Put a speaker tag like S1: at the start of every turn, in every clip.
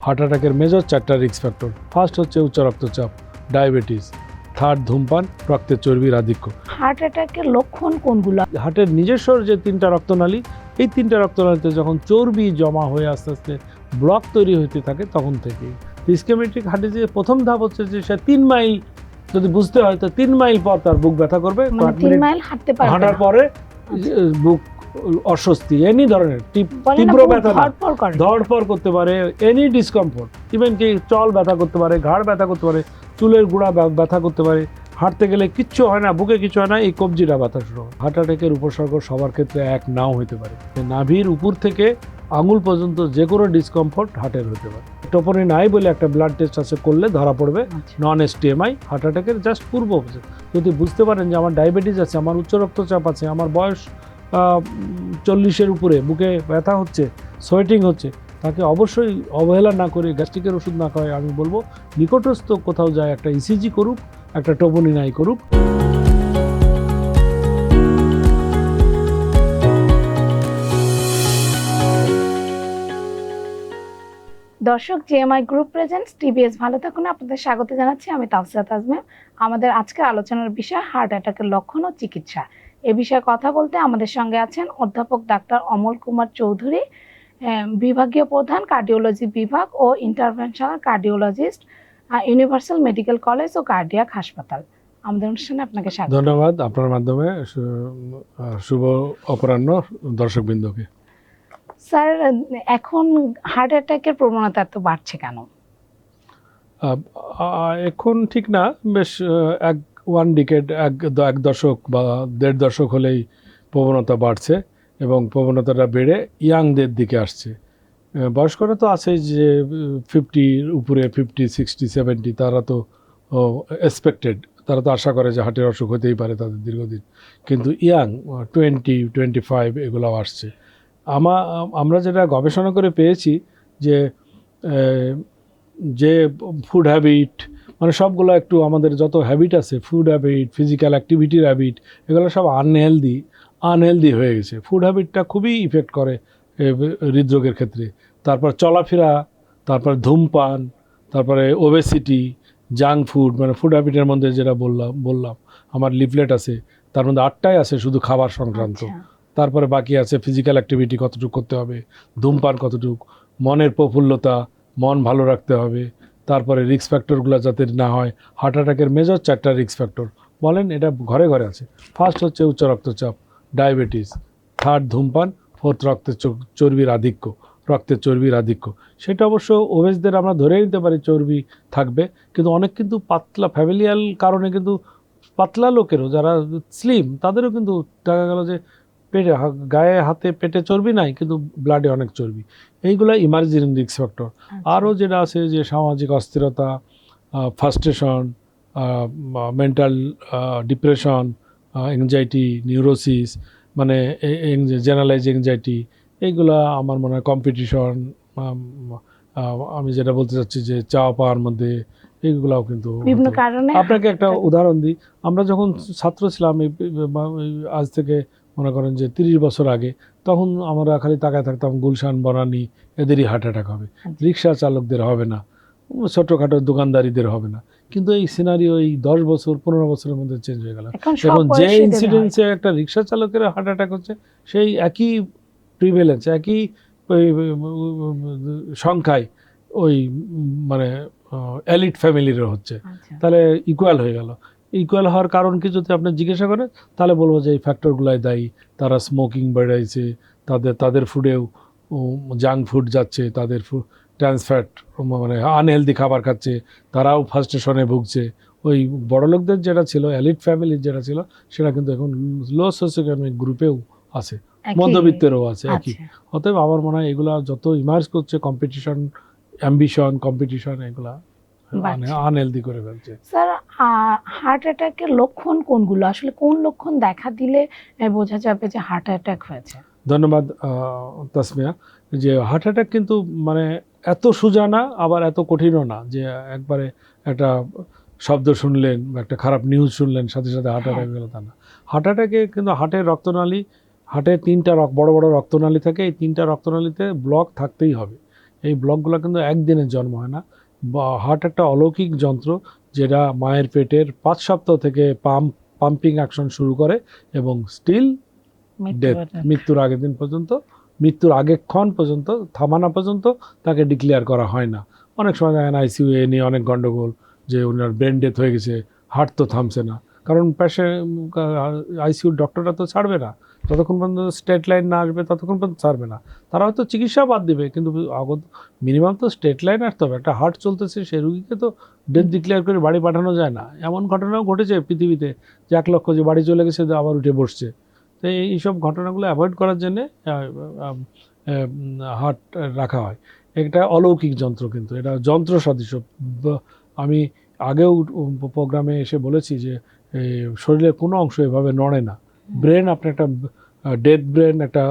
S1: Heart অ্যাটাকের major চারটা risk factor first হচ্ছে উচ্চ রক্তচাপ ডায়াবেটিস থার্ড ধূমপান রক্তের চর্বির আধিক্য।
S2: হার্ট অ্যাটাকের লক্ষণ কোনগুলো?
S1: হার্টের নিজস্ব যে তিনটা রক্তনালী এই তিনটা রক্তনালীতে যখন চর্বি জমা হয়ে আস্তে আস্তে ব্লক তৈরি হতে থাকে তখন থেকে ইস্কেমেট্রিক হার্টে যে প্রথম ধাপ হচ্ছে যে সে তিন মাইল যদি বুঝতে হয় তো তিন মাইল পর তার বুক ব্যথা করবে।
S2: মানে তিন মাইল হাঁটতে
S1: হাঁটার পরে
S2: আচ্ছা।
S1: বুক অস্বস্তি এনি ধরনের তীব্র ব্যথা
S2: ধড়ফড়
S1: করতে পারে এনি ডিসকমফোর্ট ইভেন কি চল ব্যথা করতে পারে ঘাড় ব্যথা করতে পারে চুলের গুঁড়া ব্যথা করতে পারে হাঁটতে গেলে কিচ্ছু হয় না বুকে কিছু হয় না এই কবজিটা ব্যথা শুরু হয় হার্ট অ্যাটাকের উপসর্গ সবার ক্ষেত্রে এক নাও হতে পারে। নাভির উপর থেকে আঙুল পর্যন্ত যে কোনো ডিসকমফোর্ট হার্টের হতে পারে। টোপনি নাই বলে একটা ব্লাড টেস্ট আছে করলে ধরা পড়বে
S2: আচ্ছা।
S1: নন এসটিএমআই হার্ট অ্যাটাকের জাস্ট পূর্ব। যদি বুঝতে পারেন যে আমার ডায়াবেটিস আছে আমার উচ্চ রক্তচাপ আছে আমার বয়স চল্লিশের উপরে বুকে ব্যথা হচ্ছে, সোয়েটিং হচ্ছে, তাকে অবশ্যই অবহেলা না করে গ্যাস্ট্রিকের ওষুধ না খাওয়ায় আমি বলব, নিকটস্থ কোথাও যায় একটা ইসিজি করুক, একটা টোপনি নাই করুক।
S2: দর্শক জিএমআই গ্রুপ প্রেজেন্টস টিবিএস ভালো থাকুন। আপনাদের স্বাগত জানাচ্ছি আমি তাফসিয়া তাজমিম আমাদের আজকের আলোচনার বিষয় হার্ট অ্যাটাকের লক্ষণ ও চিকিৎসা। এ বিষয়ে কথা বলতে আমাদের সঙ্গে আছেন অধ্যাপক ডাক্তার অমল কুমার চৌধুরী বিভাগীয় প্রধান কার্ডিওলজি বিভাগ ও interventional cardiologist Universal Medical College ও কার্ডিয়াক হাসপাতাল আমাদের অনুষ্ঠানে আপনাকে স্বাগত।
S1: ধন্যবাদ আপনার মাধ্যমে শুভ অপরাহ্ন দর্শকবৃন্দকে।
S2: স্যার এখন হার্ট অ্যাটাকের প্রবণতা এত বাড়ছে কেন?
S1: এখন ঠিক না বেশ এক ওয়ান ডিকেড, এক এক দশক বা দেড় দশক হলেই প্রবণতা বাড়ছে এবং প্রবণতাটা বেড়ে ইয়াংদের দিকে আসছে। বয়স্করা তো আছে যে ফিফটির উপরে, ফিফটি, সিক্সটি, সেভেন্টি, তারা তো এক্সপেক্টেড তারা তো আশা করে যে হার্টের অসুখ হতেই পারে তাদের দীর্ঘদিন। কিন্তু ইয়াং টোয়েন্টি টোয়েন্টি ফাইভ এগুলো আসছে। আমা, আমরা যেটা গবেষণা করে পেয়েছি যে যে ফুড হ্যাবিট মানে সবগুলো একটু আমাদের যত হ্যাবিট আছে ফুড হ্যাবিট ফিজিক্যাল অ্যাক্টিভিটির হ্যাবিট এগুলো সব আনহেলদি আনহেলদি হয়ে গেছে। ফুড হ্যাবিটটা খুবই ইফেক্ট করে হৃদরোগের ক্ষেত্রে। তারপর চলাফেরা তারপর ধূমপান তারপরে ওবেসিটি জাঙ্ক ফুড মানে ফুড হ্যাবিটের মধ্যে যেটা বললাম বললাম আমার লিফলেট আছে তার মধ্যে আটটাই আছে শুধু খাবার সংক্রান্ত।
S2: আচ্ছা।
S1: তারপরে বাকি আছে ফিজিক্যাল অ্যাক্টিভিটি কতটুকু করতে হবে ধূমপান কতটুকু মনের প্রফুল্লতা মন ভালো রাখতে হবে তারপরে রিক্স ফ্যাক্টরগুলো যাতে না হয় হার্ট অ্যাটাকের মেজর চারটা রিক্স ফ্যাক্টর বলেন, এটা ঘরে ঘরে আছে। ফার্স্ট হচ্ছে উচ্চ রক্তচাপ ডায়াবেটিস থার্ড ধূমপান ফোর্থ রক্তের চর্বির আধিক্য রক্তের চর্বির আধিক্য। সেটা অবশ্য ওভেজদের আমরা ধরে নিতে পারি চর্বি থাকবে, কিন্তু অনেক কিন্তু পাতলা ফ্যামিলিয়াল কারণে কিন্তু পাতলা লোকেরও, যারা স্লিম তাদেরও কিন্তু দেখা গেল যে পেটে গায়ে হাতে পেটে চর্বি নাই কিন্তু ব্লাডে অনেক চর্বি। এইগুলো ইমার্জিং রিস্ক ফ্যাক্টর। আরও যেটা আছে যে সামাজিক অস্থিরতা frustration mental depression anxiety neurosis মানে জেনারেলাইজ এংজাইটি এইগুলা আমার মনে হয় কম্পিটিশন আমি যেটা বলতে চাচ্ছি যে চা পাওয়ার মধ্যে এইগুলাও কিন্তু আপনাকে একটা উদাহরণ দিই। আমরা যখন ছাত্র ছিলাম আজ থেকে মনে করেন যে তিরিশ বছর আগে তখন আমরা খালি তাকায় থাকতাম গুলশান বনানি এদেরই হার্ট অ্যাটাক হবে।
S2: আচ্ছা।
S1: রিক্সা চালকদের হবে না ছোটোখাটো দোকানদারিদের হবে না। কিন্তু এই সিনারিও এই দশ বছর পনেরো বছরের মধ্যে চেঞ্জ হয়ে গেল।
S2: এখন
S1: যে ইনসিডেন্সে একটা রিক্সা চালকের হার্ট অ্যাটাক হচ্ছে সেই একই প্রিভেলেন্স একই সংখ্যায় ওই মানে এলিট ফ্যামিলির হচ্ছে।
S2: আচ্ছা।
S1: তাহলে ইকুয়াল হয়ে গেল। ইকুয়াল হওয়ার কারণ কি যদি আপনি জিজ্ঞাসা করেন তাহলে বলব যে এই ফ্যাক্টরগুলাই দায়ী। তারা স্মোকিং বেড়েছে তাদের তাদের ফুডেও জাঙ্ক ফুড যাচ্ছে তাদের ট্রান্সফ্যাট মানে আনহেলদি খাবার খাচ্ছে তারাও ফার্স্টেশনে ভুগছে। ওই বড়লোকদের যেটা ছিল এলিট ফ্যামিলির যেটা ছিল সেটা কিন্তু এখন লো সোসিওইকনমিক গ্রুপেও আছে মধ্যবিত্তেরও আছে একই।
S2: আচ্ছা।
S1: অতএব আমার মনে হয় এগুলা যত ইমার্জ করছে কম্পিটিশন অ্যাম্বিশন কম্পিটিশন এগুলা মানে আনহেলদি করে ফেলছে।
S2: স্যার হার্ট অ্যাটাকের লক্ষণ কোনগুলো? আসলে কোন লক্ষণ দেখা দিলে বোঝা যাবে যে হার্ট অ্যাটাক হয়েছে?
S1: ধন্যবাদ তাসমিয়া। যে হার্ট অ্যাটাক কিন্তু মানে এত সোজা না আবার এত কঠিনও না যে একবারে একটা শব্দ শুনলেন বা একটা খারাপ নিউজ শুনলেন সাথে সাথে হার্ট। অ্যাটাক গেল তা না। হার্ট অ্যাটাকে কিন্তু হার্টের রক্তনালী হার্টের তিনটা রক বড় বড় রক্তনালী থাকে এই তিনটা রক্তনালীতে ব্লক থাকতেই হবে। এই ব্লকগুলো কিন্তু একদিনের জন্ম হয় না। বা হার্ট একটা অলৌকিক যন্ত্র যেটা মায়ের পেটের পাঁচ সপ্তাহ থেকে পাম্প পাম্পিং অ্যাকশন শুরু করে এবং স্টিল ডেথ মৃত্যুর আগের দিন পর্যন্ত মৃত্যুর আগেক্ষণ পর্যন্ত থামানা পর্যন্ত তাকে ডিক্লেয়ার করা হয় না। অনেক সময় দেখেন আইসিউ এ নিয়ে অনেক গন্ডগোল যে ওনার ব্রেন ডেথ হয়ে গেছে হার্ট তো থামছে না। কারণ প্যাশে আইসিইউর ডক্টররা তো ছাড়বে না। যতক্ষণ পর্যন্ত স্টেট লাইন না আসবে, ততক্ষণ পর্যন্ত ছাড়বে না। তারা হয়তো চিকিৎসা বাদ দিবে, কিন্তু আগত মিনিমাম তো স্টেট লাইন আসতে হবে। একটা হার্ট চলতেছে, সে রুগীকে তো ডেথ ডিক্লেয়ার করে বাড়ি পাঠানো যায় না। এমন ঘটনাও ঘটেছে পৃথিবীতে, যে এক লক্ষ যে বাড়ি চলে গেছে, আবার উঠে বসছে। তো এই- এইসব ঘটনাগুলো অ্যাভয়েড করার জন্যে হার্ট রাখা হয়। এটা অলৌকিক যন্ত্র কিন্তু, এটা যন্ত্র সদৃশ। আমি আগেও প্রোগ্রামে এসে বলেছি যে শরীরের কোনো অংশ এভাবে নড়ে না। ব্রেন আপনি একটা ডেড ব্রেন একটা,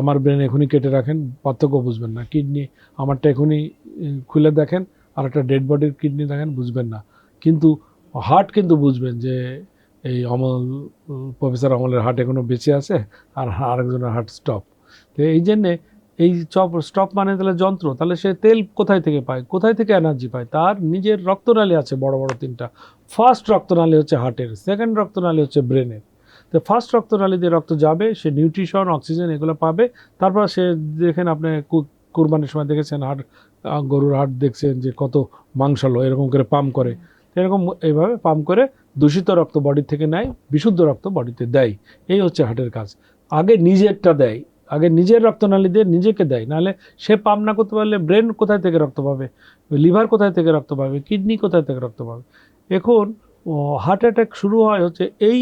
S1: আমার ব্রেন এখনই কেটে রাখেন, পার্থক্য বুঝবেন না। কিডনি আমারটা এখনই খুলে দেখেন, আর একটা ডেড বডির কিডনি দেখেন, বুঝবেন না। কিন্তু হার্ট কিন্তু বুঝবেন যে, এই অমল প্রফেসর অমলের হার্ট এখনও বেঁচে আছে, আর আরেকজনের হার্ট স্টপ তো এই জন্যে এই চপ স্টপ মানে তাহলে যন্ত্র। তাহলে সে তেল কোথায় থেকে পায়? কোথায় থেকে এনার্জি পায়? তার নিজের রক্তনালী আছে, বড় বড় তিনটা। ফার্স্ট রক্তনালী হচ্ছে হার্টের সেকেন্ড রক্তনালী হচ্ছে ব্রেনের তো ফার্স্ট রক্তনালী দিয়ে রক্ত যাবে, সে নিউট্রিশন অক্সিজেন এগুলো পাবে। তারপর সে দেখেন আপনি কুরবানির সময় দেখেছেন হাট গরুর হাট দেখছেন যে কত মাংসালো, এরকম করে পাম্প করে। এরকম এইভাবে পাম্প করে দূষিত রক্ত বডি থেকে নেয়, বিশুদ্ধ রক্ত বডিতে দেয়। এই হচ্ছে হার্টের কাজ। আগে নিজেরটা দেয়, আগে নিজের রক্তনালী দিয়ে নিজেকে দেয়। নাহলে সে পাম্প না করতে পারলে ব্রেন কোথায় থেকে রক্ত পাবে? লিভার কোথায় থেকে রক্ত পাবে? কিডনি কোথায় থেকে রক্ত পাবে? এখন হার্ট অ্যাটাক শুরু হয় হচ্ছে এই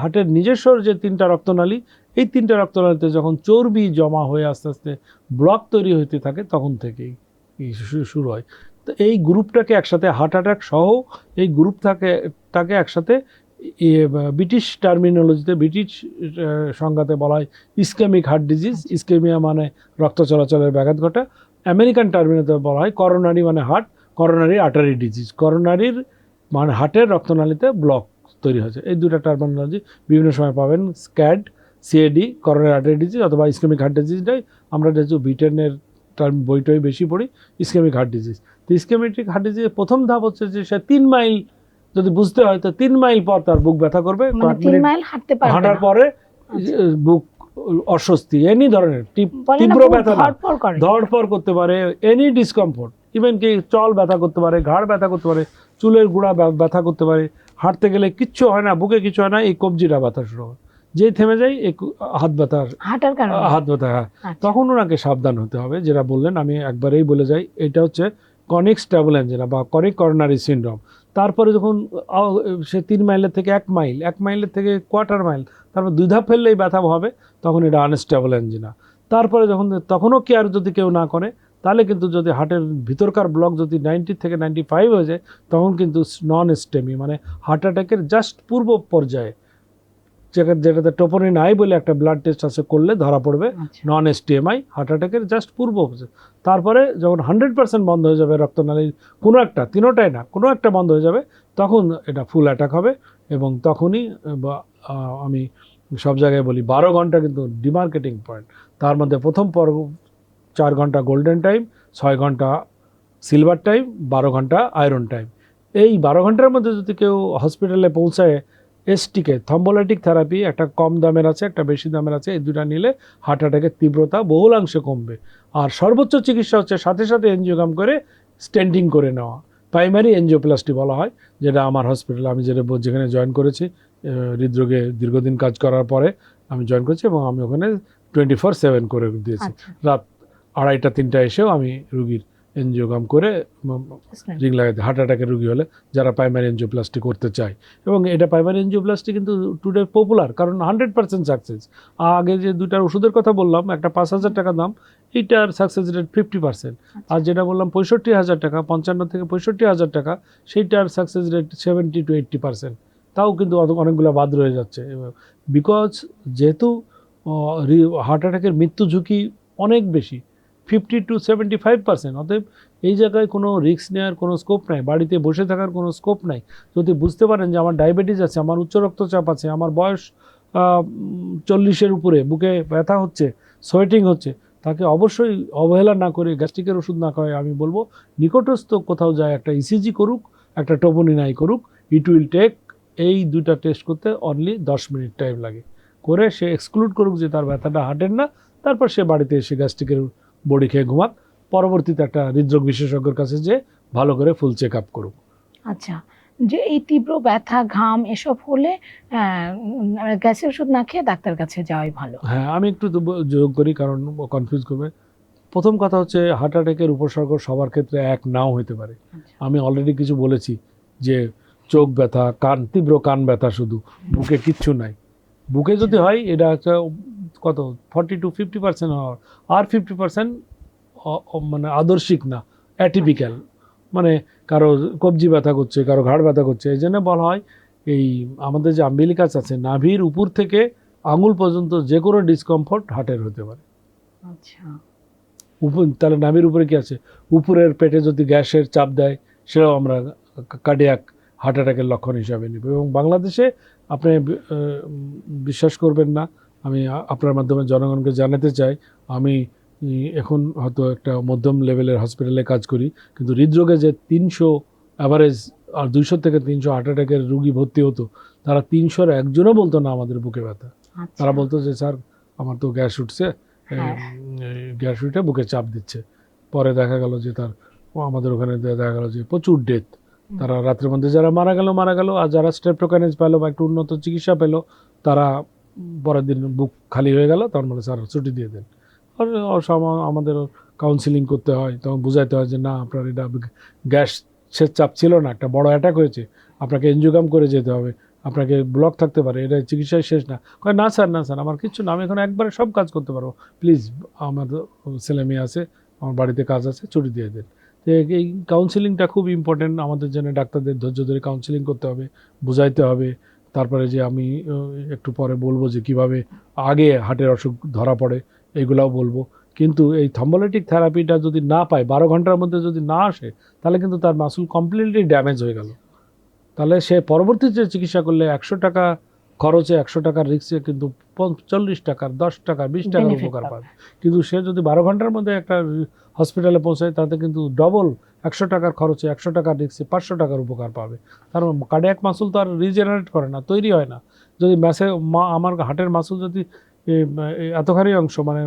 S1: হার্টের নিজস্ব যে তিনটা রক্তনালী, এই তিনটা রক্তনালীতে যখন চর্বি জমা হয়ে আস্তে আস্তে ব্লক তৈরি হতে থাকে, তখন থেকেই শুরু হয়। তো এই গ্রুপটাকে একসাথে হার্ট অ্যাটাক সহ এই গ্রুপ থাকে, তাকে একসাথে ব্রিটিশ টার্মিনোলজিতে ব্রিটিশ সংজ্ঞাতে বলা হয় ইসকেমিক হার্ট ডিজিজ ইসকেমিয়া মানে রক্ত চলাচলের ব্যাঘাত ঘটা। আমেরিকান টার্মিনোতে বলা হয় করোনারি মানে হার্ট করোনারি আর্টারি ডিজিজ করোনারির মানে হার্টের রক্তনালীতে ব্লক তৈরি হয়েছে। এই দুটো টার্মিনোলজি বিভিন্ন সময় পাবেন SCAD CAD coronary artery disease অথবা ইসকেমিক হার্ট ডিজিজটাই আমরা যেহেতু ব্রিটেনের টার্ম বইটাই বেশি পড়ি ইসকেমিক হার্ট ডিজিজ তো ইসকেমিক হার্ট ডিজিজের প্রথম ধাপ হচ্ছে যে সে তিন মাইল যদি বুঝতে হয় তো তিন মাইল পর তার বুক ব্যথা করবে।
S2: মানে তিন মাইল হাঁটতে
S1: হাঁটার পরে
S2: আচ্ছা।
S1: বুক অস্বস্তি এনি ধরনের তীব- তীব্র ব্যথা
S2: ধড়ফড়
S1: করতে পারে এনি ডিসকমফোর্ট ইভেন কি চল ব্যথা করতে পারে ঘাড় ব্যথা করতে পারে চুলের গুঁড়া ব্যথা করতে পারে হাঁটতে গেলে কিচ্ছু হয় না বুকে কিছু হয় না এই কবজিটা ব্যথা শুরু হয় যেই থেমে যায় এই হাত ব্যথা
S2: হাঁটার কারণে।
S1: হাত ব্যথা হয়।
S2: আচ্ছা।
S1: তখন ওনাকে সাবধান হতে হবে যেটা বললেন আমি একবারেই বলে যাই এটা হচ্ছে কনিক স্ট্যাবল অ্যাঞ্জেনা বা কনিক করোনারি সিনড্রোম তারপরে যখন সে তিন মাইলের থেকে এক মাইল এক মাইলের থেকে কোয়ার্টার মাইল তারপর দুই ধাপ ফেললেই ব্যথা হবে তখন এটা আনস্টেবল অ্যাঞ্জিনা তারপরে যখন তখনও কেয়ার যদি কেউ না করে তাহলে কিন্তু যদি হার্টের ভিতরকার ব্লক যদি নাইনটি থেকে নাইনটি ফাইভ হয়ে যায় তখন কিন্তু নন স্টেমি মানে হার্ট অ্যাটাকের জাস্ট পূর্ব পর্যায়ে যেটা যেটাতে টোপনি নাই বলে একটা ব্লাড টেস্ট আছে করলে ধরা পড়বে। নন এসটিএমআই হার্ট অ্যাটাকের জাস্ট পূর্ব। তারপরে যখন হান্ড্রেড পার্সেন্ট বন্ধ হয়ে যাবে রক্তনালীর কোনো একটা তিনোটাই না কোনো একটা বন্ধ হয়ে যাবে তখন এটা ফুল অ্যাটাক হবে এবং তখনই আমি সব জায়গায় বলি বারো ঘণ্টা কিন্তু ডিমার্কেটিং পয়েন্ট তার মধ্যে প্রথম পর্ব চার ঘণ্টা গোল্ডেন টাইম ছয় ঘণ্টা সিলভার টাইম বারো ঘণ্টা আয়রন টাইম এই বারো ঘণ্টার মধ্যে যদি কেউ হসপিটালে পৌঁছায় এসটিকে থম্বোলাইটিক থেরাপি একটা কম দামের আছে একটা বেশি দামের আছে এই দুটা নিলে হার্ট অ্যাটাকের তীব্রতা বহুলাংশে কমবে। আর সর্বোচ্চ চিকিৎসা হচ্ছে সাথে সাথে এনজিওগ্রাম করে স্ট্যান্ডিং করে নেওয়া। প্রাইমারি এনজিওপ্লাস্টি বলা হয় যেটা আমার হসপিটালে আমি যেটা যেখানে জয়েন করেছি হৃদরোগে দীর্ঘদিন কাজ করার পরে আমি জয়েন করেছি এবং আমি ওখানে টোয়েন্টি ফোর সেভেন করে দিয়েছি।
S2: আচ্ছা।
S1: রাত আড়াইটা তিনটা এসেও আমি রুগীর এনজিওগ্রাম করে। রিং লাগাতে হার্ট অ্যাটাকের রুগী হলে যারা প্রাইমারি এনজিওপ্লাস্টি করতে চায়। এবং এটা প্রাইমারি এনজিওপ্লাস্টি কিন্তু টুডে পপুলার কারণ হান্ড্রেড পার্সেন্ট সাকসেস আগে যে দুইটার ওষুধের কথা বললাম একটা পাঁচ হাজার টাকা দাম এইটার সাকসেস রেট ফিফটি পার্সেন্ট। আর যেটা বললাম পঁয়ষট্টি হাজার টাকা পঞ্চান্ন থেকে পঁয়ষট্টি হাজার টাকা সেইটার success rate seventy to eighty percent তাও কিন্তু অনেকগুলো বাদ রয়ে যাচ্ছে। বিকজ যেহেতু হার্ট অ্যাটাকের মৃত্যু ঝুঁকি অনেক বেশি fifty to seventy five percent অতএব এই জায়গায় কোনো রিস্ক নেওয়ার কোনো স্কোপ নাই। বাড়িতে বসে থাকার কোনো স্কোপ নাই। যদি বুঝতে পারেন যে আমার ডায়াবেটিস আছে, আমার উচ্চ রক্তচাপ আছে, আমার বয়স চল্লিশের উপরে, বুকে ব্যথা হচ্ছে সোয়েটিং হচ্ছে, তাকে অবশ্যই অবহেলা না করে গ্যাস্ট্রিকের ওষুধ না খাওয়ায় আমি বলব, নিকটস্থ কোথাও যায়, একটা ইসিজি করুক, একটা টোপোনিনাই করুক ইট উইল টেক এই দুইটা টেস্ট করতে অনলি দশ মিনিট টাইম লাগে। করে সে এক্সক্লুড করুক যে তার ব্যথাটা হাঁটেন না, তারপর সে বাড়িতে এসে গ্যাস্ট্রিকের বড়ি খেয়ে ঘুমাক। পরবর্তীতে একটা হৃদরোগ বিশেষজ্ঞের কাছে যে ভালো করে ফুল চেক আপ করুক।
S2: আচ্ছা যে এই তীব্র ব্যথা ঘাম এসব হলে গ্যাসের ওষুধ না খেয়ে ডাক্তার কাছে যাওয়াই ভালো।
S1: হ্যাঁ আমি একটু যোগ করি কারণ কনফিউজ করবে। প্রথম কথা হচ্ছে হার্ট অ্যাটাকের উপসর্গ সবার ক্ষেত্রে এক নাও হতে পারে।
S2: আচ্ছা।
S1: আমি অলরেডি কিছু বলেছি যে চোখ ব্যথা কান তীব্র কান ব্যথা শুধু বুকে কিচ্ছু নাই। বুকে যদি হয় এটা একটা কত? ফর্টি টু ফিফটি পার্সেন্ট হওয়ার। আর ফিফটি পার্সেন্ট মানে আদর্শিক না অ্যাটিপিক্যাল মানে কারও কবজি ব্যথা করছে কারও ঘাড় ব্যথা করছে এই জন্য বলা হয় এই আমাদের যে আম্বিলিকাস আছে নাভির উপর থেকে আঙুল পর্যন্ত যে কোনো ডিসকমফর্ট হার্টের হতে পারে।
S2: আচ্ছা।
S1: উপর তাহলে নাভির উপরে কি আছে? উপরের পেটে যদি গ্যাসের চাপ দেয় সেটাও আমরা কার্ডিয়াক হার্ট অ্যাটাকের লক্ষণ হিসাবে নিব। এবং বাংলাদেশে আপনি বিশ্বাস করবেন না আমি আপনার মাধ্যমে জনগণকে জানাতে চাই আমি এখন হয়তো একটা মধ্যম লেভেলের হসপিটালে কাজ করি কিন্তু হৃদরোগে যে তিনশো অ্যাভারেজ আর দুইশো থেকে তিনশো হার্ট অ্যাটাকের রুগী ভর্তি হতো তারা তিনশোর একজনও বলতো না আমাদের বুকে ব্যথা।
S2: আচ্ছা।
S1: তারা বলতো যে স্যার আমার তো গ্যাস উঠছে
S2: হ্যাঁ।
S1: গ্যাস উঠে বুকে চাপ দিচ্ছে। পরে দেখা গেল যে তার আমাদের ওখানে দেখা গেল যে প্রচুর ডেথ তারা রাত্রের মধ্যে যারা মারা গেল মারা গেল আর যারা স্টেপ্টোকাইনেজ পেল বা একটু উন্নত চিকিৎসা পেল তারা পরের দিন বুক খালি হয়ে গেল, তখন বলে, স্যার, ছুটি দিয়ে দেন। আর আমাদের কাউন্সিলিং করতে হয়, তখন বুঝাইতে হয় যে, না, আপনার এটা গ্যাস গ্যাসের চাপ ছিল না, একটা বড় অ্যাটাক হয়েছে, আপনাকে এনজিওগ্রাম করে যেতে হবে, আপনাকে ব্লক থাকতে পারে, এটা চিকিৎসায় শেষ না। কয়, না, স্যার না, স্যার, আমার কিচ্ছু না, আমি এখন একবারে সব কাজ করতে পারব। প্লিজ, আমার ছেলে মেয়ে আছে, আমার বাড়িতে কাজ আছে, ছুটি দিয়ে দেন। তো এই কাউন্সিলিংটা খুব ইম্পর্টেন্ট আমাদের জন্য ডাক্তারদের ধৈর্য ধরে কাউন্সিলিং করতে হবে, বুঝাইতে হবে তারপরে যে আমি একটু পরে বলব যে কীভাবে আগে হার্টের অসুখ ধরা পড়ে, এগুলাও বলব। কিন্তু এই থম্বোলেটিক থেরাপিটা যদি না পায়, বারো ঘণ্টার মধ্যে যদি না আসে, তাহলে কিন্তু তার মাসুল কমপ্লিটলি ড্যামেজ হয়ে গেল। তাহলে সে পরবর্তী যে চিকিৎসা করলে একশো টাকা খরচে একশো টাকার রিক্সে কিন্তু চল্লিশ টাকার দশ টাকা বিশ টাকার উপকার
S2: পাবে।
S1: কিন্তু সে যদি বারো ঘণ্টার মধ্যে একটা হসপিটালে পৌঁছায় তাতে কিন্তু ডবল একশো টাকার খরচে একশো টাকার রিক্সে পাঁচশো টাকার উপকার পাবে। কারণ কার্ডিয়াক মাসুল তো আর রিজেনারেট করে না তৈরি হয় না। যদি ম্যাসে মা আমার হার্টের মাসুল যদি এতখানি অংশ মানে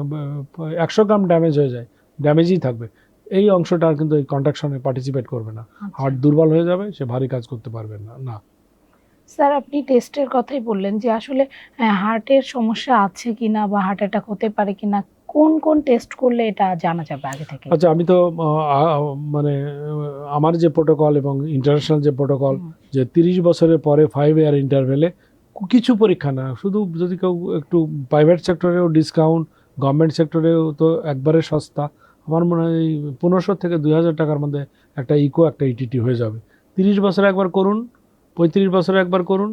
S1: একশো গ্রাম ড্যামেজ হয়ে যায় ড্যামেজই থাকবে। এই অংশটা কিন্তু এই কন্ট্রাকশনে পার্টিসিপেট করবে না।
S2: আচ্ছা।
S1: হার্ট দুর্বল হয়ে যাবে সে ভারী কাজ করতে পারবে না না।
S2: স্যার আপনি টেস্টের কথাই বললেন যে আসলে হার্টের সমস্যা আছে কিনা বা হার্ট অ্যাটাক হতে পারে কিনা কোন কোন টেস্ট করলে এটা জানা যাবে আগে থেকে?
S1: আচ্ছা আমি তো মানে আমার যে প্রোটোকল এবং ইন্টারন্যাশনাল যে প্রোটোকল যে তিরিশ বছরের পরে ফাইভ ইয়ার ইন্টারভেলে কিছু পরীক্ষা না। শুধু যদি কেউ একটু প্রাইভেট সেক্টরেও ডিসকাউন্ট গভর্নমেন্ট সেক্টরেও তো একবারে সস্তা আমার মনে হয় পনেরোশো থেকে দুই হাজার টাকার মধ্যে একটা ইকো একটা ইটিটি হয়ে যাবে। তিরিশ বছরে একবার করুন পঁয়ত্রিশ বছরে একবার করুন।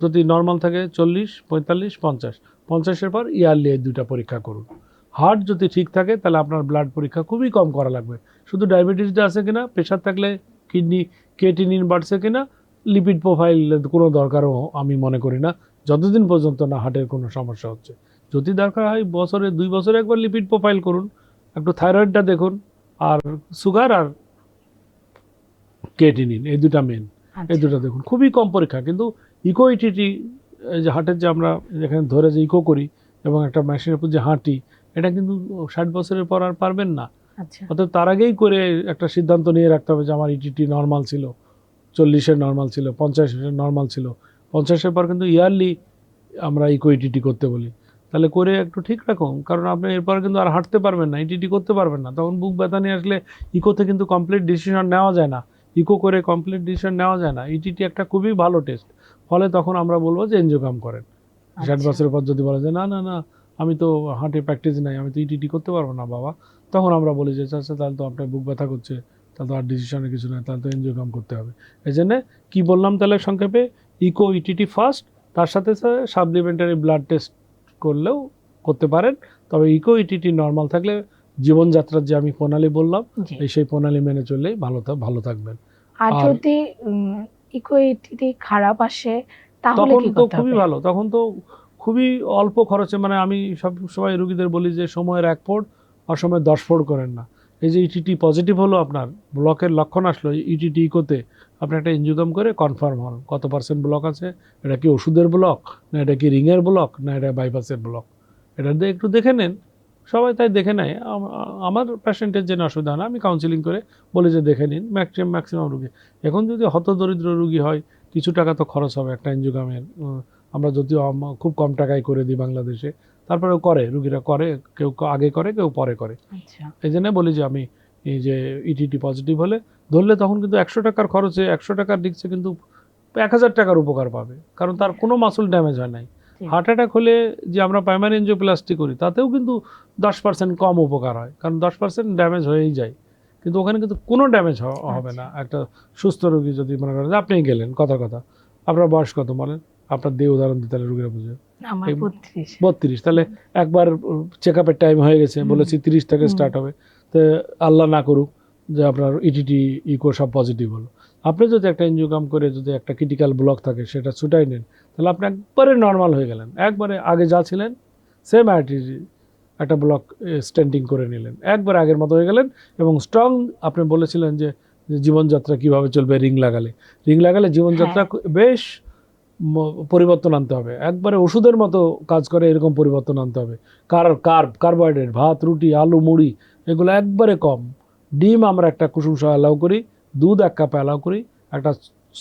S1: যদি নর্মাল থাকে চল্লিশ, পঁয়তাল্লিশ, পঞ্চাশ। পঞ্চাশের পর ইয়ারলি এই দুইটা পরীক্ষা করুন। হার্ট যদি ঠিক থাকে, তাহলে আপনার ব্লাড পরীক্ষা খুবই কম করা লাগবে। শুধু ডায়াবেটিসটা আছে কিনা প্রেশার থাকলে কিডনি কেটিনিন বাড়ছে কিনা লিপিড প্রোফাইল কোনো দরকারও আমি মনে করি না। যতদিন পর্যন্ত না হার্টের কোনো সমস্যা হচ্ছে। যদি দরকার হয় বছরে দুই বছরে একবার লিপিড প্রোফাইল করুন। একটু থাইরয়েডটা দেখুন, আর সুগার আর কেটিনিন এই দুটা মেন। এই দুটো দেখুন খুবই কম পরীক্ষা কিন্তু ইকো ইটিটি যে হার্টের যে আমরা এখানে ধরে যে ইকো করি এবং একটা মেশিনের উপর যে হাঁটি এটা কিন্তু ষাট বছরের পর আর পারবেন না।
S2: আচ্ছা।
S1: অর্থাৎ তার আগেই করে একটা সিদ্ধান্ত নিয়ে রাখতে হবে যে আমার ইটিটি নর্মাল ছিল চল্লিশের নর্মাল ছিল পঞ্চাশের নর্মাল ছিল। পঞ্চাশের পর কিন্তু ইয়ারলি আমরা ইকো ইটিটি করতে বলি। তাহলে করে একটু ঠিক রাখুন কারণ আপনি এরপর কিন্তু আর হাঁটতে পারবেন না ইটিটি করতে পারবেন না। তখন বুক ব্যথা নিয়ে আসলে ইকোতে কিন্তু কমপ্লিট ডিসিশন নেওয়া যায় না। ইকো করে কমপ্লিট ডিসিশন নেওয়া যায় না। ইটিটি একটা খুবই ভালো টেস্ট ফলে তখন আমরা বলব যে এনজিওগ্রাম করেন। ষাট
S2: আচ্ছা।
S1: বছরের পর যদি বলে যে না না না আমি তো হার্টে প্র্যাকটিস নাই আমি তো ইটিটি করতে পারব না বাবা। তখন আমরা বলি যে আচ্ছা তাহলে তো আপনার বুক ব্যথা করছে তাহলে তো আর ডিসিশনে কিছু নাই তাহলে তো এনজিওগ্রাম করতে হবে। এই জন্যে কী বললাম তাহলে সংক্ষেপে? ইকো ইটিটি ফার্স্ট তার সাথে সাথে সাপ্লিমেন্টারি ব্লাড টেস্ট করলেও করতে পারেন। তবে ইকো ইটিটি নর্মাল থাকলে জীবনযাত্রার যে আমি প্রণালী বললাম এই সেই প্রণালী মেনে চললেই ভালো ভালো থাকবেন।
S2: আর যদি ইকুইটি খারাপ আসে তাহলে
S1: তখন
S2: কি
S1: খুবই ভালো তখন তো খুবই অল্প খরচে মানে আমি সব সময় রুগীদের বলি যে সময়ের এক ফোট অসময়ে দশ ফোড় করেন না। এই যে ইটিটি পজিটিভ হলো আপনার ব্লকের লক্ষণ আসলো ইটিটি ইকোতে আপনি একটা এনজিওগ্রাম করে কনফার্ম হন কত পার্সেন্ট ব্লক আছে এটা কি ওষুধের ব্লক না এটা কি রিংয়ের ব্লক না এটা বাইপাসের ব্লক এটা একটু দেখে নেন সবাই তাই দেখে নেয়। আমার পেশেন্টের জন্য অসুবিধা হয় না আমি কাউন্সিলিং করে বলি যে দেখে নিন ম্যাক্সিমাম ম্যাক্সিমাম রুগী। এখন যদি হতদরিদ্র রুগী হয় কিছু টাকা তো খরচ হবে একটা এনজিওগ্রামের আমরা যদিও খুব কম টাকায় করে দিই বাংলাদেশে তারপরেও করে রুগীরা করে কেউ আগে করে কেউ পরে করে।
S2: আচ্ছা।
S1: এই জন্য বলি যে আমি এই যে ইটিটি পজিটিভ হলে ধরলে তখন কিন্তু একশো টাকার খরচে একশো টাকার দিচ্ছে কিন্তু এক হাজার টাকার উপকার পাবে কারণ তার কোনো মাসুল ড্যামেজ হয় নাই। হার্ট অ্যাটাক হলে যে আমরা প্রাইমারি এনজিওপ্লাস্টি করি তাতেও কিন্তু দশ পার্সেন্ট কম উপকার হয়। কারণ দশ পার্সেন্ট ড্যামেজ হয়েই যায়। কিন্তু ওখানে কিন্তু কোনো ড্যামেজ হবে না। একটা সুস্থ রোগী যদি মনে করেন যে আপনিই গেলেন কথা কথা। আপনার বয়স কত বলেন? আপনার দিয়ে উদাহরণ দিতে তাহলে রুগীরা বুঝে।
S2: বত্রিশ।
S1: বত্রিশ। তাহলে একবার চেক আপের টাইম হয়ে গেছে। বলেছি তিরিশ থেকে স্টার্ট হবে। তো আল্লাহ না করুক যে আপনার ইটিটি ইকো সব পজিটিভ হলো। আপনি যদি একটা এনজিওগ্রাম করে যদি একটা ক্রিটিক্যাল ব্লক থাকে সেটা ছুটাই নেন তাহলে আপনি একবারে নর্মাল হয়ে গেলেন। একবারে আগে যা ছিলেন সেম আইটিটি একটা ব্লক স্ট্যান্ডিং করে নিলেন। একবার আগের মতো হয়ে গেলেন এবং স্ট্রং আপনি বলেছিলেন যে যে জীবনযাত্রা কীভাবে চলবে রিং লাগালে। রিং লাগালে জীবনযাত্রা
S2: হ্যাঁ।
S1: বেশ পরিবর্তন আনতে হবে। একবারে ওষুধের মতো কাজ করে এরকম পরিবর্তন আনতে হবে। কার কার্ব কার্বোহাইড্রেট ভাত রুটি আলু মুড়ি এগুলো একবারে কম। ডিম আমরা একটা কুসুম সহ অ্যালাউ করি দুধ এক কাপ অ্যালাউ করি একটা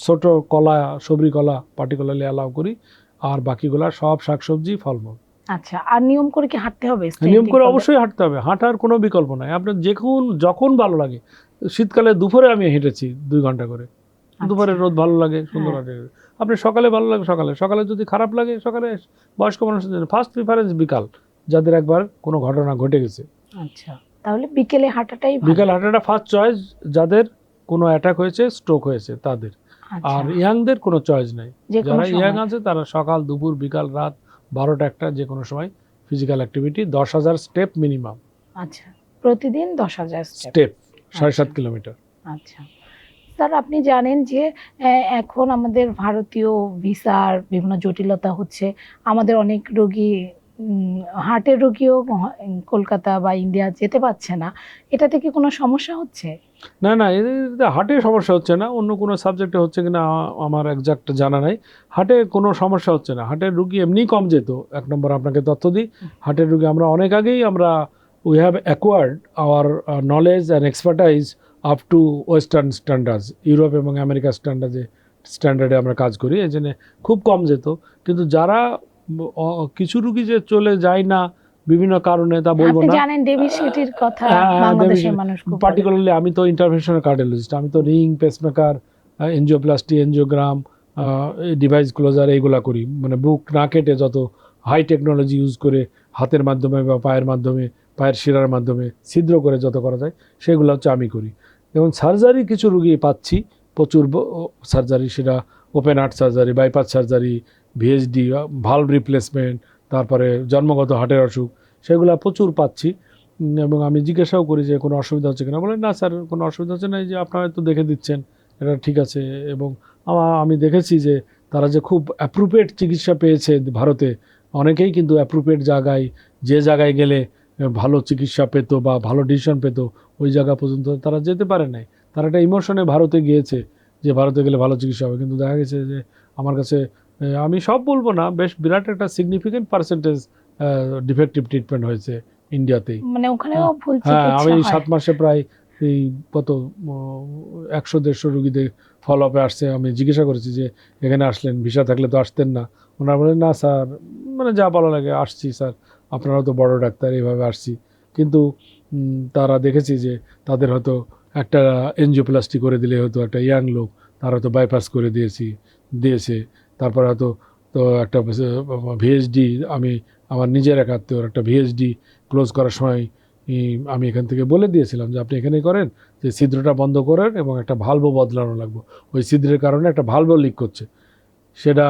S1: ছোট কলা সবরি কলা পার্টিকুলারলি অ্যালাউ করি। আর বাকিগুলা সব শাকসবজি ফলমূল।
S2: আচ্ছা আর নিয়ম করে কি হাঁটতে হবে?
S1: হ্যাঁ, নিয়ম করে অবশ্যই হাঁটতে হবে। হাঁটার কোনো বিকল্প নাই। আপনার যখন যখন ভালো লাগে শীতকালে দুপুরে আমি হেঁটেছি দুই ঘণ্টা করে।
S2: আচ্ছা।
S1: দুপুরে রোদ ভালো লাগে সুন্দর
S2: হ্যাঁ।
S1: আপনি সকালে ভালো লাগে সকালে। সকালে যদি খারাপ লাগে সকালে বয়স্ক মানুষের জন্য ফার্স্ট প্রিফারেন্স বিকাল যাদের একবার কোনো ঘটনা ঘটে গেছে।
S2: আচ্ছা তাহলে বিকেলে হাঁটাটাই।
S1: বিকাল হাঁটাটা ফার্স্ট চয়েস যাদের কোনো অ্যাটাক হয়েছে স্ট্রোক হয়েছে তাদের। আর ইয়াংদের কোনো চয়েস নাই। যারা ইয়াং আছে তারা সকাল দুপুর বিকাল রাত বারোটা একটা যে কোনো সময় ফিজিক্যাল অ্যাক্টিভিটি দশ হাজার স্টেপ মিনিমাম
S2: আচ্ছা প্রতিদিন দশ হাজার স্টেপ
S1: সাড়ে সাত
S2: আচ্ছা।
S1: কিলোমিটার।
S2: আচ্ছা। স্যার আপনি জানেন যে এখন আমাদের ভারতীয় ভিসার বিভিন্ন জটিলতা হচ্ছে। আমাদের অনেক রোগী হার্টের রোগীও কলকাতা বা ইন্ডিয়া যেতে পারছে না। এটা থেকে কোনো সমস্যা হচ্ছে?
S1: না না হার্টের সমস্যা হচ্ছে না। অন্য কোনো সাবজেক্টে হচ্ছে কিনা আ- আমার একজাক্ট জানা নাই। হার্টে কোনো সমস্যা হচ্ছে না। হার্টের রুগী এমনি কম যেত। এক নম্বর আপনাকে তথ্য দিই। হার্টের রুগী আমরা অনেক আগেই আমরা we have acquired our knowledge and expertise up to western standards Europe এবং আমেরিকা স্ট্যান্ডার্ডে স্ট্যান্ডার্ডে আমরা কাজ করি। এই জন্যে খুব কম যেত। কিন্তু যারা কিছু রুগী যে চলে যায় না বিভিন্ন কারণে তা বলব না।
S2: জানেন ডেভিসিটির কথা
S1: হ্যাঁ, হ্যাঁ,
S2: বাংলাদেশের মানুষ
S1: পার্টিকুলারলি আমি তো ইন্টারভেনশনাল কার্ডিওলজিস্ট আমি তো ring pacemaker angioplasty angiogram device closure এইগুলা করি। মানে বুক না কেটে যত হাই টেকনোলজি ইউজ করে হাতের মাধ্যমে বা পায়ের মাধ্যমে পায়ের শিরার মাধ্যমে ছিদ্র করে যত করা যায় সেগুলো হচ্ছে আমি করি। এবং সার্জারি কিছু রুগী পাচ্ছি প্রচুর সার্জারি সেটা open heart surgery bypass surgery VHD valve replacement তারপরে জন্মগত হার্টের অসুখ, সেগুলো প্রচুর পাচ্ছি। এবং আমি জিজ্ঞাসাও করি যে কোনো অসুবিধা হচ্ছে কিনা? বলে, না স্যার, কোনো অসুবিধা হচ্ছে না, এই যে আপনারা তো দেখে দিচ্ছেন, এটা ঠিক আছে। এবং আমা দেখেছি যে তারা যে খুব অ্যাপ্রোপ্রিয়েট চিকিৎসা পেয়েছে ভারতে, অনেকেই কিন্তু অ্যাপ্রোপ্রিয়েট জায়গায়, যে জায়গায় গেলে ভালো চিকিৎসা পেত বা ভালো ডিসিশন পেত, ওই জায়গা পর্যন্ত তারা যেতে পারে নাই। তারা একটা ইমোশনে ভারতে গিয়েছে যে ভারতে গেলে ভালো চিকিৎসা হবে। কিন্তু দেখা গেছে যে আমার কাছে আমি সব বলব না বেশ বিরাট একটা সিগনিফিকেন্ট পার্সেন্টেজ ডিফেক্টিভ ট্রিটমেন্ট হয়েছে ইন্ডিয়াতেই।
S2: মানে ওখানেও ভুল
S1: হ্যাঁ আমি সাত মাসে প্রায় এই কত একশো দেড়শো রুগীদের ফলো আপে আসছে। আমি জিজ্ঞাসা করেছি যে এখানে আসলেন ভিসা থাকলে তো আসতেন না? ওনারা বলেন না স্যার। মানে যা ভালো লাগে আসছি স্যার আপনারাও তো বড় ডাক্তার এইভাবে আসছি। কিন্তু তারা দেখেছি যে তাদের হয়তো একটা এনজিওপ্লাস্টি করে দিলে হয়তো একটা ইয়াং লোক তারা হয়তো বাইপাস করে দিয়েছি দিয়েছে। তারপরে হয়তো তো একটা ভিএইচডি আমি, আমার নিজের এক আত্মীয়র একটা ভিএইচডি ক্লোজ করার সময় আমি এখান থেকে বলে দিয়েছিলাম যে আপনি এখানেই করেন, যে ছিদ্রটা বন্ধ করেন এবং একটা ভালভও বদলানো লাগবে। ওই ছিদ্রের কারণে একটা ভালভও লিক করছে। সেটা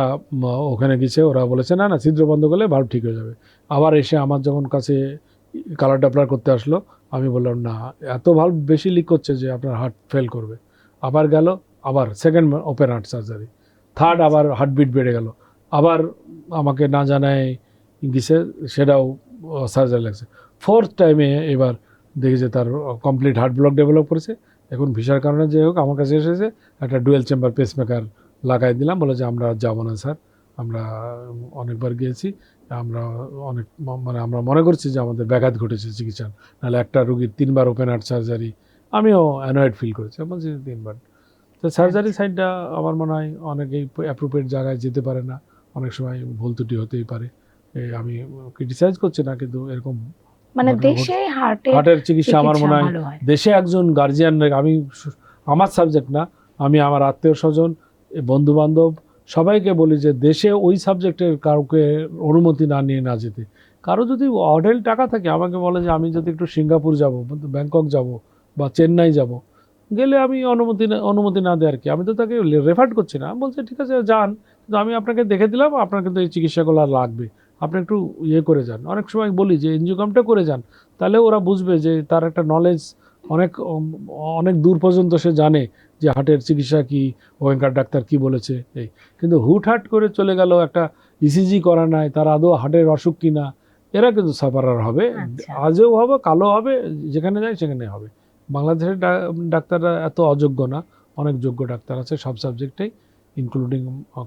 S1: ওখানে গেছে ওরা বলেছে, না না, ছিদ্র বন্ধ করলে ভালভ ঠিক হয়ে যাবে। আবার এসে আমার যখন কাছে কালার ডাপলার করতে আসলো, আমি বললাম, না, এত ভালভ বেশি লিক করছে যে আপনার হার্ট ফেল করবে। আবার গেল, আবার second open heart surgery third আবার হার্টবিট বেড়ে গেল। আবার আমাকে না জানায় গেছে সেটাও সার্জারি লাগছে। ফোর্থ টাইমে এবার দেখি যে তার কমপ্লিট হার্ট ব্লক ডেভেলপ করেছে। এখন ভিসার কারণে যে হোক, আমার কাছে এসেছে, একটা ডুয়েল চেম্বার পেসমেকার লাগাই দিলাম, বলে যে আমরা যাব না স্যার। আমরা অনেকবার গিয়েছি, আমরা অনেক মানে আমরা মনে করছি যে আমাদের ব্যাঘাত ঘটেছে চিকিৎসা নাহলে একটা রুগীর তিনবার ওপেন হার্ট সার্জারি, আমিও অ্যানয়েড ফিল করেছি। বলছি তিনবার। তো সার্জারি সাইডটা আমার মনে হয় অনেকেই অ্যাপ্রোপ্রিয়েট জায়গায় যেতে পারে না। অনেক সময় ভুল ত্রুটি হতেই পারে। আমি ক্রিটিসাইজ করছি না কিন্তু এরকম
S2: মানে দেশে হার্টে
S1: হার্টের চিকিৎসা আমার মনে হয় দেশে একজন গার্জিয়ান আমি আমার সাবজেক্ট না আমি আমার আত্মীয় স্বজন বন্ধু বান্ধব সবাইকে বলি যে দেশে ওই সাবজেক্টের কাউকে অনুমতি না নিয়ে না যেতে। কারও যদি অঢেল টাকা থাকে আমাকে বলে যে আমি যদি একটু সিঙ্গাপুর যাব ব্যাংকক যাব বা চেন্নাই যাব গেলে আমি অনুমতি না- অনুমতি না দেয় আর কি। আমি তো তাকে রেফার করছি না। বলছি ঠিক আছে যান। কিন্তু আমি আপনাকে দেখে দিলাম আপনার কিন্তু এই চিকিৎসাগুলো আর লাগবে। আপনি একটু ইয়ে করে যান। অনেক সময় বলি যে এনজিওগ্রামটা করে যান। তাহলে ওরা বুঝবে যে তার একটা নলেজ অনেক অনেক দূর পর্যন্ত সে জানে যে হার্টের চিকিৎসা কি? ওয়েঙ্কার ডাক্তার কি বলেছে? এই। কিন্তু হুটহাট করে চলে গেল একটা ইসিজি করা নাই তার আদৌ হার্টের অসুখ কিনা এরা কিন্তু সাফারার হবে।
S2: আচ্ছা।
S1: আজও হবে কালো হবে যেখানে যায় সেখানে হবে। বাংলাদেশের ডাক্তাররা এত অযোগ্য না। অনেক যোগ্য ডাক্তার আছে সব সাবজেক্টেই ইনক্লুডিং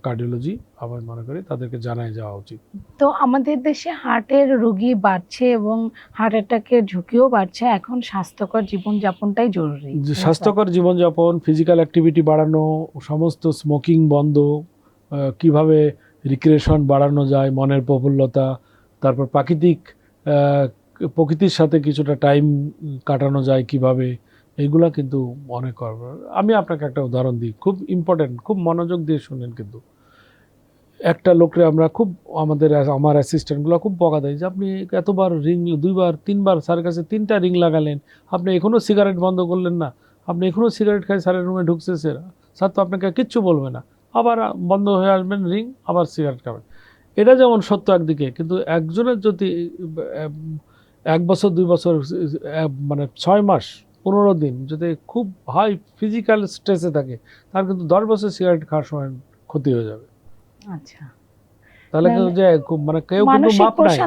S1: কার্ডিওলজি আমার মনে করি তাদেরকে জানাই যাওয়া উচিত।
S2: তো আমাদের দেশে হার্টের রোগী বাড়ছে এবং হার্ট অ্যাটাকের ঝুঁকিও বাড়ছে। এখন স্বাস্থ্যকর জীবনযাপনটাই জরুরি।
S1: স্বাস্থ্যকর জীবনযাপন ফিজিক্যাল অ্যাক্টিভিটি বাড়ানো সমস্ত স্মোকিং বন্ধ কীভাবে রিক্রিয়েশন বাড়ানো যায় মনের প্রফুল্লতা তারপর প্রাকৃতিক প্রকৃতির সাথে কিছুটা টাইম কাটানো যায় কীভাবে এইগুলা কিন্তু অনেক আমি আপনাকে একটা উদাহরণ দিই, খুব ইম্পর্টেন্ট খুব মনোযোগ দিয়ে শুনেন কিন্তু। একটা লোকরে আমরা খুব, আমাদের, আমার অ্যাসিস্ট্যান্টগুলো খুব বকা দেয় যে, আপনি এতবার রিং দুইবার, তিনবার স্যারের কাছে তিনটা রিং লাগালেন, আপনি এখনও সিগারেট বন্ধ করলেন না, আপনি এখনও সিগারেট খাই, স্যারের রুমে ঢুকছে স্যার স্যার তো আপনাকে কিচ্ছু বলবে না। আবার বন্ধ হয়ে আসবেন রিং আবার সিগারেট খাবেন। এটা যেমন সত্য একদিকে, কিন্তু একজনের যদি এক বছর দুই বছর মানে ছয় মাস পনেরো দিন যদি খুব হাই ফিজিক্যাল স্ট্রেসে থাকে তার কিন্তু দশ বছর সিগারেট খাওয়ার সময় ক্ষতি হয়ে যাবে।
S2: আচ্ছা।
S1: তাহলে কিন্তু যে খুব মানে কেউ কিন্তু মাপ নাই।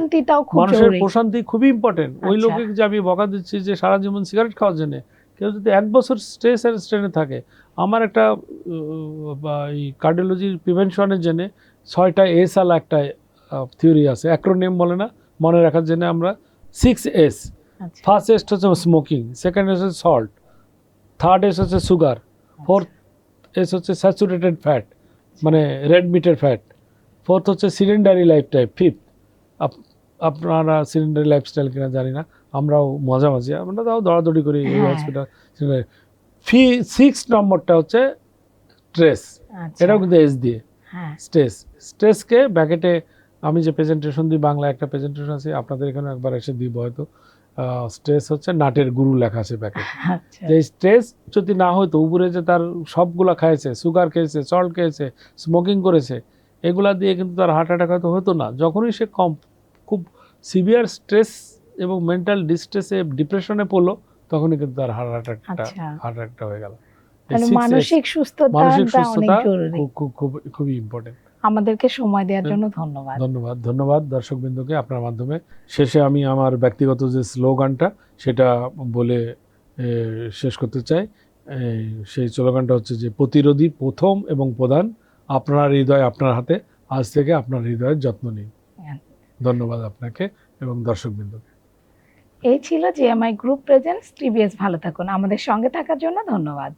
S1: মানুষের প্রশান্তি খুবই ইম্পর্টেন্ট ওই
S2: আচ্ছা।
S1: লোকে যে আমি বকা দিচ্ছি যে সারা জীবন সিগারেট খাওয়ার জন্য কেউ যদি এক বছর স্ট্রেস আর স্ট্রেনে থাকে আমার একটা এই কার্ডিওলজির প্রিভেনশনের জন্য ছয়টা এস আলা একটা থিওরি আছে। অ্যাক্রোনেম বলে না মনে রাখার জন্য আমরা সিক্স এস ফার্স্ট এস হচ্ছে স্মোকিং সেকেন্ড এস হচ্ছে সল্ট থার্ড এস হচ্ছে সুগার ফোর্থ এস হচ্ছে স্যাচুরেটেড ফ্যাট মানে রেড মিটের ফ্যাট ফোর্থ হচ্ছে সিলিন্ডারি লাইফ টাইপ ফিফথ আপনারা সিলিন্ডারি লাইফস্টাইল কিনা জানি না আমরাও মাঝামাঝি আমরা তাও দৌড়াদৌড়ি করি এই। হসপিটাল ফি সিক্স নম্বরটা হচ্ছে স্ট্রেস
S2: আচ্ছা।
S1: এটাও কিন্তু এস দিয়ে স্ট্রেস স্ট্রেসকে ব্যাকেটে আমি যে প্রেজেন্টেশন দিই বাংলা একটা প্রেজেন্টেশন আছে আপনাদের এখানে একবার এসে দিব হয়তো। স্ট্রেস হচ্ছে নাটের গুরু লেখা আছে ব্যাকেটে
S2: আচ্ছা।
S1: যে স্ট্রেস যদি না হতো উপরে যে তার সবগুলা খাইছে সুগার খেয়েছে সল্ট খেয়েছে স্মোকিং করেছে এগুলা দিয়ে কিন্তু তার হার্ট অ্যাটাক হয়তো হতো না। যখনই সে কম খুব সিভিয়ার স্ট্রেস এবং মেন্টাল ডিস্ট্রেসে ডিপ্রেশনে পড়ল তখনই কিন্তু তার হার্ট অ্যাটাকটা হার্ট অ্যাটাকটা হয়ে গেল।
S2: মানসিক সুস্থতা
S1: মানসিক সুস্থতা খুব খুব খুব খুবই ইম্পর্টেন্ট
S2: আমাদেরকে সময় দেওয়ার জন্য ধন্যবাদ।
S1: ধন্যবাদ ধন্যবাদ দর্শকবৃন্দকে আপনার মাধ্যমে। শেষে আমি আমার ব্যক্তিগত যে স্লোগানটা সেটা বলে শেষ করতে চাই। সেই স্লোগানটা হচ্ছে যে প্রতিরোধী প্রথম এবং প্রধান আপনার হৃদয় আপনার হাতে। আজ থেকে আপনার হৃদয়ের যত্ন নিন।
S2: হ্যাঁ।
S1: ধন্যবাদ আপনাকে এবং দর্শকবৃন্দকে।
S2: এই ছিল জিএমআই গ্রুপ প্রেজেন্স টিভিএস ভালো থাকুন। আমাদের সঙ্গে থাকার জন্য ধন্যবাদ।